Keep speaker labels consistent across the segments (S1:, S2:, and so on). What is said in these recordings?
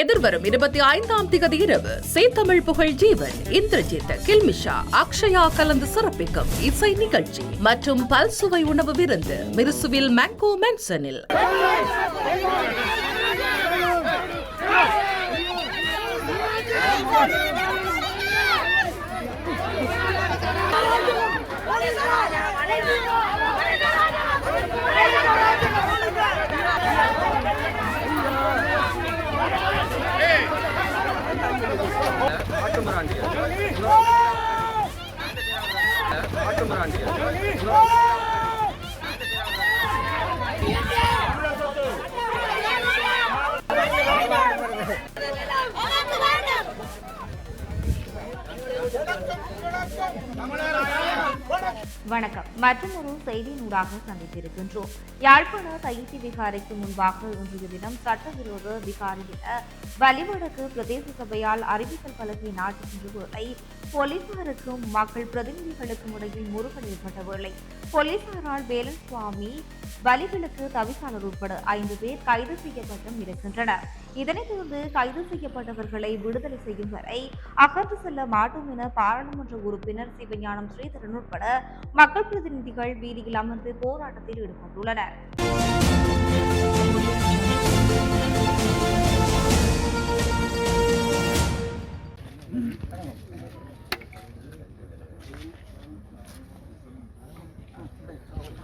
S1: எதிர்வரும் இருபத்தி ஐந்தாம் திகதி இரவு சேத்தமிழ் புகழ் ஜீவன் இந்திரஜித் கில்மிஷா அக்ஷயா கலந்து சிறப்பிக்கும் இசை நிகழ்ச்சி மற்றும் பல்சுவை உணவு விருந்து மிருசுவில் மேங்கோ மென்சனில்.
S2: அட்டுமராண்டியா அட்டுமராண்டியா வணக்கம். மற்றொரு செய்தியினூடாக சந்தித்திருக்கின்றோம். யாழ்ப்பாண தையிட்டி விகாரைக்கு முன்பாக இன்றைய தினம் சட்டவிரோத விகாரி என வலிவடக்கு பிரதேச சபையால் அறிவித்தல் பலகை நாட்டுகின்ற வேளை போலீசாருக்கும் மக்கள் பிரதிநிதிகளுக்கும் இடையில் முருகன் ஏற்பட்டவில்லை வேளை போலீசாரால் வேலன் சுவாமி வலிகளுக்கு தவிசாளர் உட்பட ஐந்து பேர் கைது செய்யப்பட்டும் இருக்கின்றனர் இதனைத் தொடர்ந்து கைது செய்யப்பட்டவர்களை விடுதலை செய்யும் வரை அகர்ந்து செல்ல மாட்டோம் என பாராளுமன்ற உறுப்பினர் சிவஞானம் ஸ்ரீதரன் உட்பட மக்கள் பிரதிநிதிகள் வீதியில் அமர்ந்து போராட்டத்தில் ஈடுபட்டுள்ளனர்
S3: Thank you.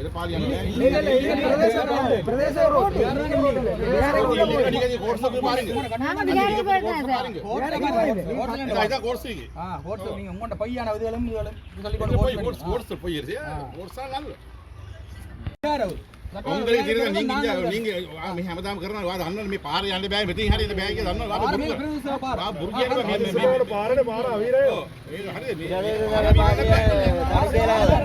S3: දෙවෙනි කියන්නේ. ඒක දෙවෙනි කියන්නකෝ. ඔව්. පෙර පාලි යන්නේ. නිකන් කෝර්ස් එක பாருங்க. இதான் கோர்ஸ் இருக்கு.
S4: ஆ, ஹோட்டல் நீங்க உங்கள்ட்ட பொய்யான இதுகளும் இதுகளும் சொல்லி கொண்டு
S3: கொஞ்சம் போய்
S4: போய்
S3: கோர்ஸ் கோர்ஸ் போயிருச்சு. கோர்ஸா நல்ல.
S4: யார் அவர்?
S3: உங்களுக்கு தெரியுதா நீங்க இங்க நீங்க මේ හැමදාම කරනවා වාද අන්න මේ පාර යන්න බෑ මෙතින් හරියට බෑ කියලා දන්නවා වාද
S4: පාර
S3: බුරුග.
S4: මේ ප්‍රදේශය පාර.
S3: ආ බුරුගියට මේ මේ මේ පාරේ පාර අවිරයෝ. ඒක හරියට මේ බෑ බෑ බෑ.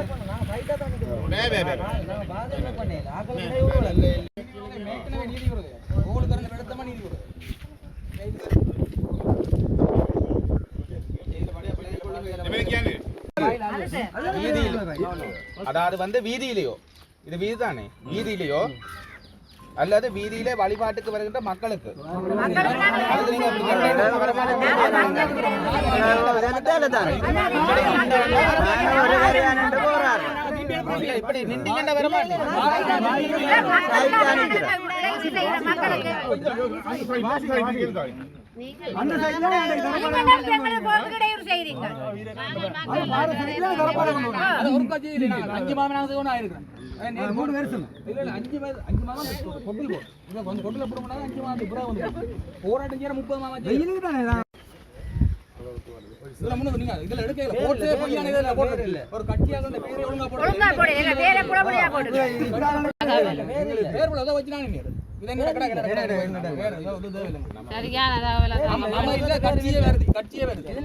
S5: அதாவது வந்து வீதியிலேயோ. இது வீதி தானே வீதியிலேயோ? அல்லது வீதியிலே வழிபாட்டுக்கு வருகின்ற மக்களுக்கு. போற இப்படி நின்றீங்கன்னா வர மாட்டீங்க.
S4: அது ஒரு கட்சி இல்லை. நான் அஞ்சு செய்யணும் ஆயிருக்கிறேன். மூணு வருஷம் இல்ல இல்ல அஞ்சு அஞ்சு மாதம் கொட்டில் போ இதை வந்து கொட்டில் போட முடியாது அஞ்சு மாதம் புறா வந்து போராட்டம் செய்யற முப்பது மாதம் இதுல முன்னது நீங்க இதுல எடுக்கல போட்டே பொய்யான இதுல போட்டு ஒரு கட்சியாக இந்த பேரை ஒழுங்கா போட்டு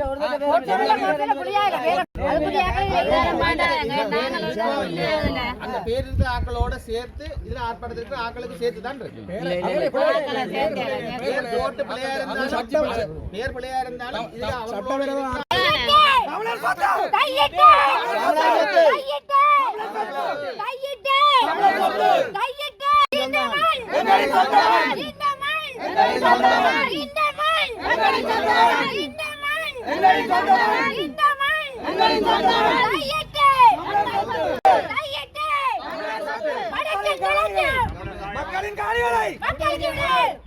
S4: ஒரு
S5: அந்த பேர் இருக்கிற ஆக்களோட சேர்த்து இதுல ஆர்ப்பாட்டத்திற்கு ஆக்களுக்கு சேர்த்து தான் இருக்கு பேர் பிள்ளையா இருந்தாலும் பேர் பிள்ளையா இருந்தாலும் இதுல அவங்களோட
S6: மக்களின் காணிகளை.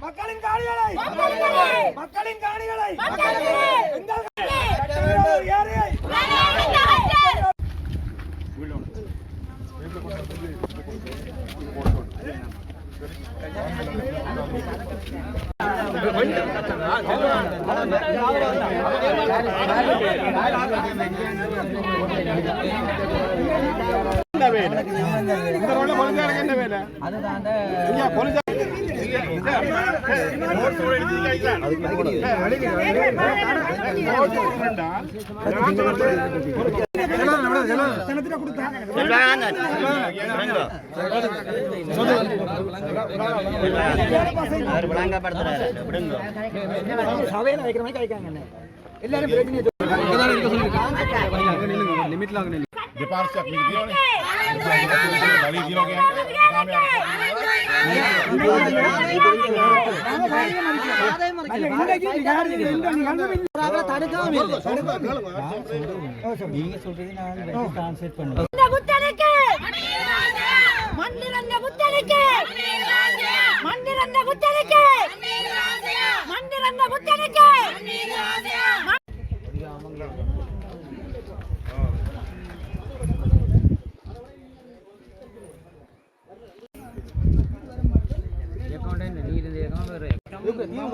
S6: மக்களின் காணிகளை. மக்களின் காணிகளை. எங்கள் சட்டவிரோத ஏரியை
S3: இந்த ரோட்ல என்ன வேலை? ஐயா, போலீஸ்காரங்க
S4: சபையில வைக்கிற மாதிரி எல்லாரும் லிமிட்ல
S3: நீங்க சொல்றது நான்
S7: டிரான்ஸ்லேட் பண்ணுவேன் மண்ணிறந்த புத்தனுக்கு! மண்ணிறந்த புத்தனுக்கு! மண்ணிறந்த புத்தனுக்கு!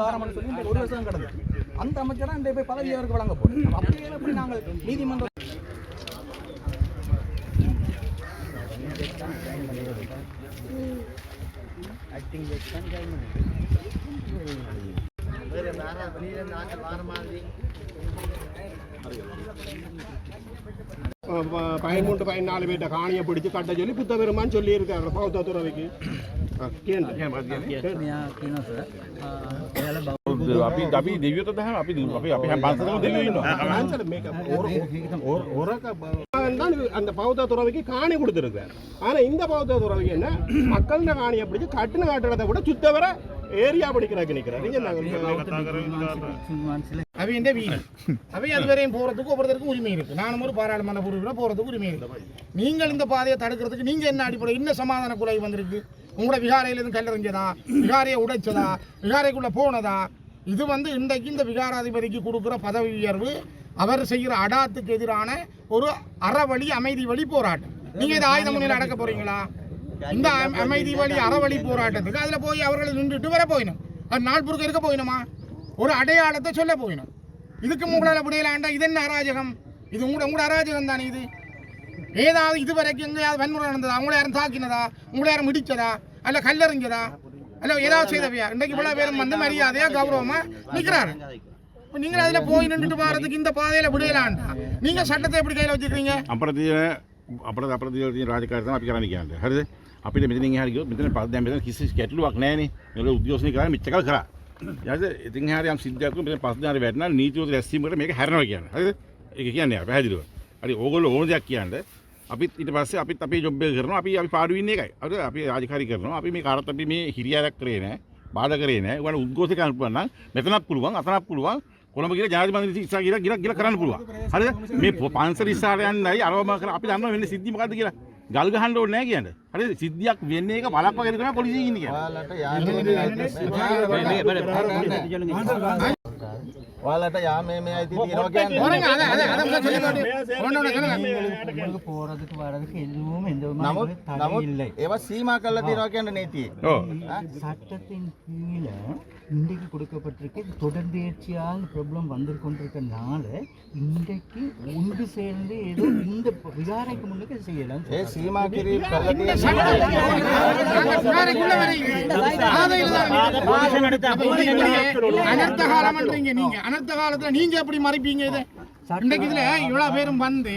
S4: காரணம்னு சொல்லி ஒரு வருஷம் கடந்து. அந்த அமைச்சரா இந்த போய் பதவி அவருக்கு வழங்க போறோம் அப்படியே எப்படி நாங்கள் நீதிமன்றம்
S3: பதிமூன்று பதினாலு பேர்ட்ட காணியை பிடிச்சு கட்ட சொல்லி புத்த பெருமான்னு சொல்லி இருக்காங்க பௌத்த துறவிக்கு
S8: අපි අපි දෙවියත දහම අපි අපි අපි හැම පන්සලම දෙවියෝ ඉන්නවා
S3: அந்த பௌத்த துறவிக்கு காணி கொடுத்துருக்காரு ஆனா இந்த பௌத்த துறவிக்கு என்ன மக்கள் காணியை பிடிச்சு கட்டின கட்டடத்தை கூட சுத்தவர ஏரியா பிடிக்கிறதுக்கு நிக்கிறாரு அவை நாங்க
S9: வீடு. அவை அது வரையும் போகிறதுக்கு ஒவ்வொருத்தருக்கும் உரிமை இருக்குது நானும் ஒரு பாராளுமன்ற உறுப்பினர் போகிறதுக்கு உரிமை இருக்குது நீங்கள் இந்த பாதையை தடுக்கிறதுக்கு நீங்கள் என்ன அடிப்படை என்ன சமாதான குறை வந்திருக்கு? உங்களோட விகாரையிலேருந்து கல்லறிஞ்சதா விகாரையை உடைச்சதா? விகாரைக்குள்ளே போனதா? இது வந்து இன்றைக்கு இந்த விகாராதிபதிக்கு கொடுக்குற பதவி உயர்வு அவர் செய்கிற அடாத்துக்கு எதிரான ஒரு அறவழி அமைதி வழி போராட்டம். நீங்கள் இதை ஆயுத முன்னில் அடக்க போகிறீங்களா இந்த அமைதி வழி அறவழி போராட்டத்துக்கு அதில் போய் அவர்களை நின்றுட்டு வர போயினும். அது நாள் பொறுக்க இருக்க போயினுமா? ஒரு அடையாளத்தை சொல்ல போயினோம் இதுக்கு உங்களால் விடையிலாண்டா இது என்ன அராஜகம்? இது உங்களோட உங்களோட அராஜகம் தானே இது? ஏதாவது இதுவரைக்கும் எங்கேயாவது வன்முறை நடந்ததா? உங்களை யாரும் தாக்கினதா? உங்களை யாரும் இடிச்சதா? அல்ல கல்லறிஞ்சதா? அல்ல ஏதாவது செய்தவையா? இன்றைக்கு இவ்வளோ பேரும் வந்து மரியாதையா கௌரவமாக நிற்கிறாரு இப்போ நீங்கள் அதில் போய் நின்றுட்டு போகிறதுக்கு இந்த பாதையில் விடையிலாண்டா நீங்கள் சட்டத்தை எப்படி கையில் வச்சுக்கிறீங்க
S8: அப்புறத்தையும் அப்புறம் அப்புறம் ராஜಕಾரணம் అప్పటికే మీరు ఇంకా అడిగి మిత్రులు పదహారు కిసి స్కెట్లు ఒక నేను మీరు ఉద్యోగం కదా మిచ్చగల ఖరా කිසි ගැටලුවක් නැහැනේ. මේක උද්යෝෂණය කරා මෙච්චර කල් කරා. ඊට ඉතින් එහාට යම් සිද්ධියක් වුණා මෙතන පස් දෙනාට වැටෙනා නීතිවත් රැස්වීමකට මේක හැරෙනවා කියන්නේ. හරිද? ඒක කියන්නේ අපි පැහැදිලිව. හරි ඕගොල්ලෝ ඕන දෙයක් කියන්නේ අපිත් ඊට පස්සේ අපිත් අපේ ජොබ් එක කරනවා අපි අපි පාඩු ඉන්නේ එකයි. හරිද? අපි රාජකාරී කරනවා. අපි මේ කාටත් අපි මේ හිරියාවක් කරේ නැහැ. බාධා කරේ නැහැ. උගන උද්ඝෝෂය කරන්න පුළුවන් නම් මෙතනත් පුළුවන් අතනත් පුළුවන්. කොළඹ ගිහලා ජනාධිපති මන්දිරය ඉස්සරහ ගිහලා ගිහලා ගිහලා කරන්න පුළුවන්. හරිද? මේ පො- පන්සල ඉස්සරහට යන්නයි අරවම කර අපි දන්නවා වෙන්නේ සිද්ධි මොකද්ද කියලා. ගල් ගහන්න ඕනේ නැහැ කියන්නේ. හරි සිද්ධියක් වෙන්නේ ඒක බලක්ම කෙනෙක් නෑ පොලිසිය ඉන්නේ කියන්නේ.
S5: ඔයාලට යා මේ මේ අයිති තියෙනවා කියන්නේ.
S9: ඔන්න අර අර අර මොකද කියන්නේ? ඔන්න ඔන්න කරගන්න. මොකද
S4: පොරදට වරද කෙල්ලුම එඳවම
S5: නමුත් ඒවා සීමා කරලා තියෙනවා කියන්නේ නේතියේ.
S8: ඔව්.
S4: සට්ටින් කියලා இன்றைக்கு கொடுக்கப்பட்டிருக்கு தொடர்பெயர்ச்சியால் ப்ராப்ளம் வந்து கொண்டிருக்கனால இன்றைக்கு ஒன்று சேர்ந்து ஏதோ இந்த விசாரணைக்கு முன்னுக்கு செய்யலாம்
S9: சீமாகிரி அனர்த்த காலம்ன்றீங்க நீங்க. அனர்த்த காலத்துல நீங்க எப்படி மறைப்பீங்க இதை? இன்றைக்கு இதுல இவ்வளவு பேரும் வந்து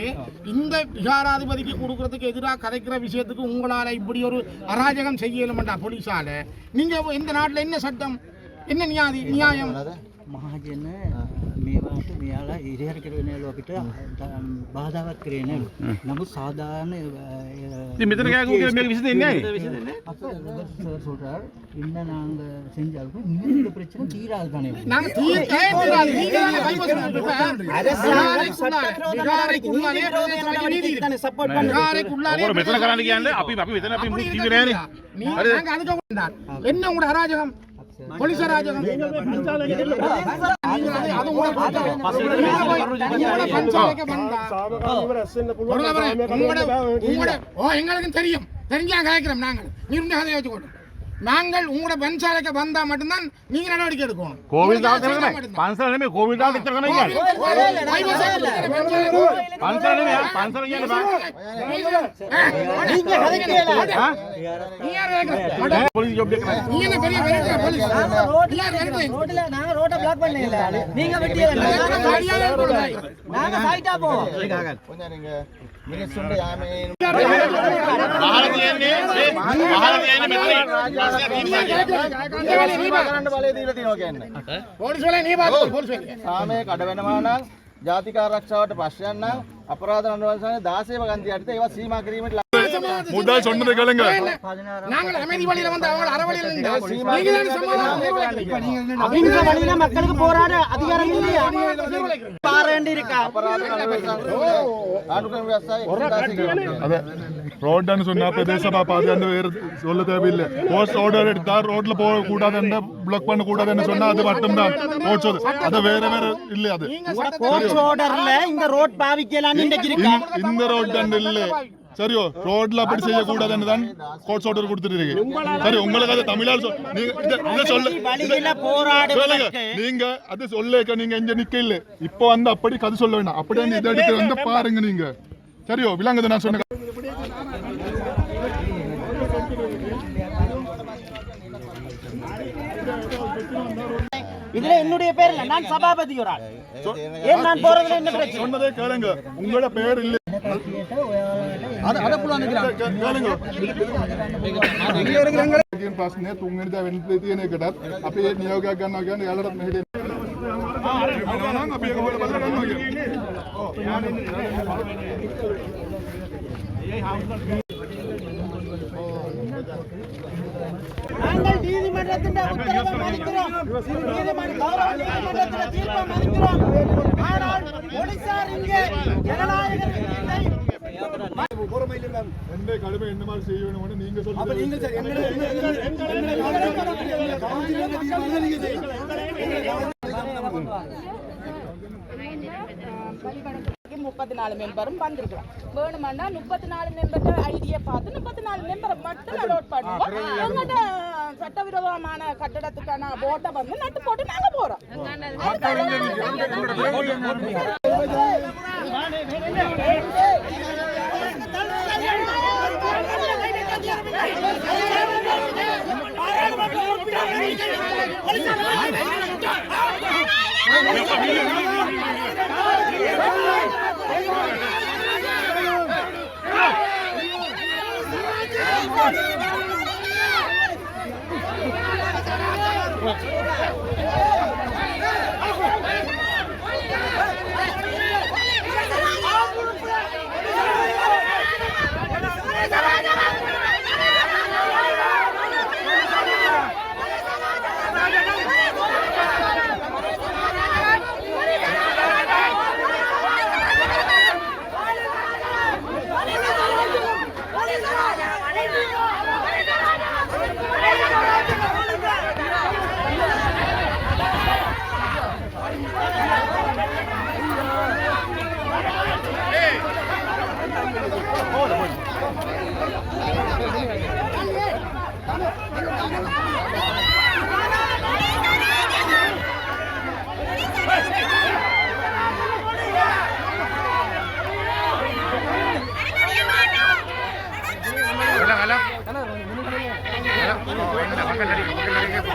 S9: இந்த விகாராதிபதிக்கு கொடுக்கறதுக்கு எதிராக கதைக்கிற விஷயத்துக்கு உங்களால இப்படி ஒரு அராஜகம் செய்யலுமண்டா போலீஸால? நீங்க இந்த நாட்டுல என்ன சட்டம்? என்ன நியாதி நியாயம்
S4: මහජන මේවාට මෙයාලා ඉරිහර කරන නෑලු අපිට බාධාවත් කරේ නෑලු නමුත් සාධාරණ
S8: ඉතින් මෙතන කෑගෝ කියලා මේක විසඳෙන්නේ නැහැ.
S4: சார் சொல்றார் என்ன நாங்க செஞ்சாலும் இன்னும் இந்த பிரச்சனை தீராது தானே
S9: நாங்க தீர்க்கவே கூடாது. நீங்க தானே கைப்பற்றணும். இப்ப விகாரைக்குள்ளாலே பிரதேச நீதி இருக்கு. விகாரைக்குள்ளாலே
S8: ඔකට මෙතන කරන්න කියන්නේ අපි අපි මෙතන අපි
S9: அப்படி
S8: මුත්
S9: இருக்க
S8: කිව්වේ
S9: முடியாது. நீ- நாங்க அணுக வேண்டாம். என்ன உங்களோட அராஜகம் உங்களோட- ஓ, எங்களுக்கும் தெரியும். தெரிஞ்சா கேட்கிறோம் நாங்கள். நீ கதையை வச்சுக்கோங்க நாங்கள் உங்களோட பன்சாலைக்கு வந்தா மட்டும்தான் நீங்க நடவடிக்கை எடுக்கணும்.
S8: கோவில் பன்சாலையுமே கோவில் தான்
S9: நீங்க
S10: සාමය කඩ වෙනවා නම් ජාතික ආරක්ෂාවට ප්‍රශ්නයක් නම් අපරාධ අනුරන්සනේ 16 වගන්තියට ඒවා සීමා කිරීමට
S8: முதல் சொன்னது கேளுங்க.
S9: நாங்கள் அமைதி வழியில வந்து அவங்க அறவழியில் நீங்க
S6: வழியில மக்களுக்கு போராட அதிகாரம் இல்லையா? பாரண்டி இருக்கா
S11: ரோட்னு சொன்னா பிரதேசமா அது வேற சொல்ல தேவையில்லை போஸ்ட் ஆர்டர் எடுத்தா ரோட்ல போக கூடாதுன்னு பிளாக் பண்ண கூடாதுன்னு சொன்னா அது மட்டும்தான் போஸ்ட் ஆர்டர் அது வேற வேற இல்ல அது
S6: போஸ்ட் ஆர்டர்ல இந்த ரோட் பாவிக்கலாம்
S11: இந்த ரோட் தான் இல்ல சரியோ ரோட்ல அப்படி செய்யக்கூடாதுன்னு தான் கோர்ட்ஸ் ஆர்டர் கொடுத்துருக்கு சரி உங்களுக்கு அது தமிழால் சொல்- நீங்க அது சொல்லேக்க நீங்க இங்க நிக்க இல்ல இப்போ வந்து அப்படி கதை சொல்ல வேண்டாம் அப்படியே இதை எடுத்து வந்து பாருங்க நீங்க. சரியோ விளங்குது நான் சொன்ன
S6: இதுல என்னுடைய பேர் இல்ல. நான் சபாபதி ஒரு ஆள். ஏன் நான் போறதுல என்ன பிரச்சனை?
S11: சொன்னதே கேளுங்க. உங்களோட பேர் இல்ல. ගෙන් ප්‍රශ්නය තුන්ගනිද වෙන්ද තියෙන එකටත් අපේ නියෝගයක් ගන්නවා ගන්න යාලටත් මෙහිට ඒ
S6: හවුස් நீதிமன்றத்தின் உத்தரவை மதிக்கிறோம் நீதிமன்ற கௌரவ நீதிமன்றத்தின் தீர்ப்பை மதிக்கிறோம் ஆனால் போலீசார் இங்கே ஜனநாயகர் இல்லை
S11: എന്റെ കടുമ എന്ന മാതിരി ചെയ്യണമെന്ന് നീങ്ക சொல்லுங்க
S7: முப்பத்தி நாலு மெம்பரும் வந்திருக்கிறோம் வேணுமெண்டா முப்பத்தி நாலு மெம்பர் ஐடியை பார்த்து முப்பத்தி நாலு மெம்பரை மட்டும் நோட் பண்ணுவோம் எங்கிட்ட சட்டவிரோதமான கட்டடத்துக்கான போட்டை வந்து நட்டு போட்டு நாங்க போறோம்.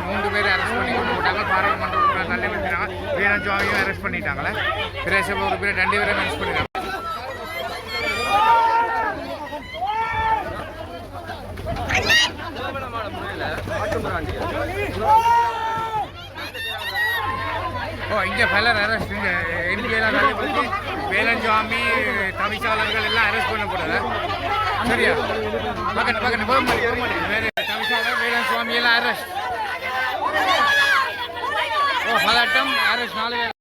S5: மூன்று பேரை அரெஸ்ட் பண்ணி கொண்டு போட்டாங்க பாராளுமன்ற உறுப்பினர் நல்ல பேர் அரெஸ்ட் பண்ணிட்டாங்களே. பிரேசப உறுப்பினர் ரெண்டு பேரும் அரெஸ்ட் பண்ணிட்டாங்க. ஓ இங்கே பலர் அரெஸ்ட் இந்த எம்பியெல்லாம் நிறைய வேலஞ்சாமி வேலன் தவிசாளர்கள் எல்லாம் அரெஸ்ட் பண்ணப்படல சரியா? பக்கத்து பக்கத்து போக மாட்டேன் வேறு தவிசாளர் வேலன் சுவாமி எல்லாம் அரெஸ்ட் ஓ பதட்டம். அரெஸ்ட் நாலு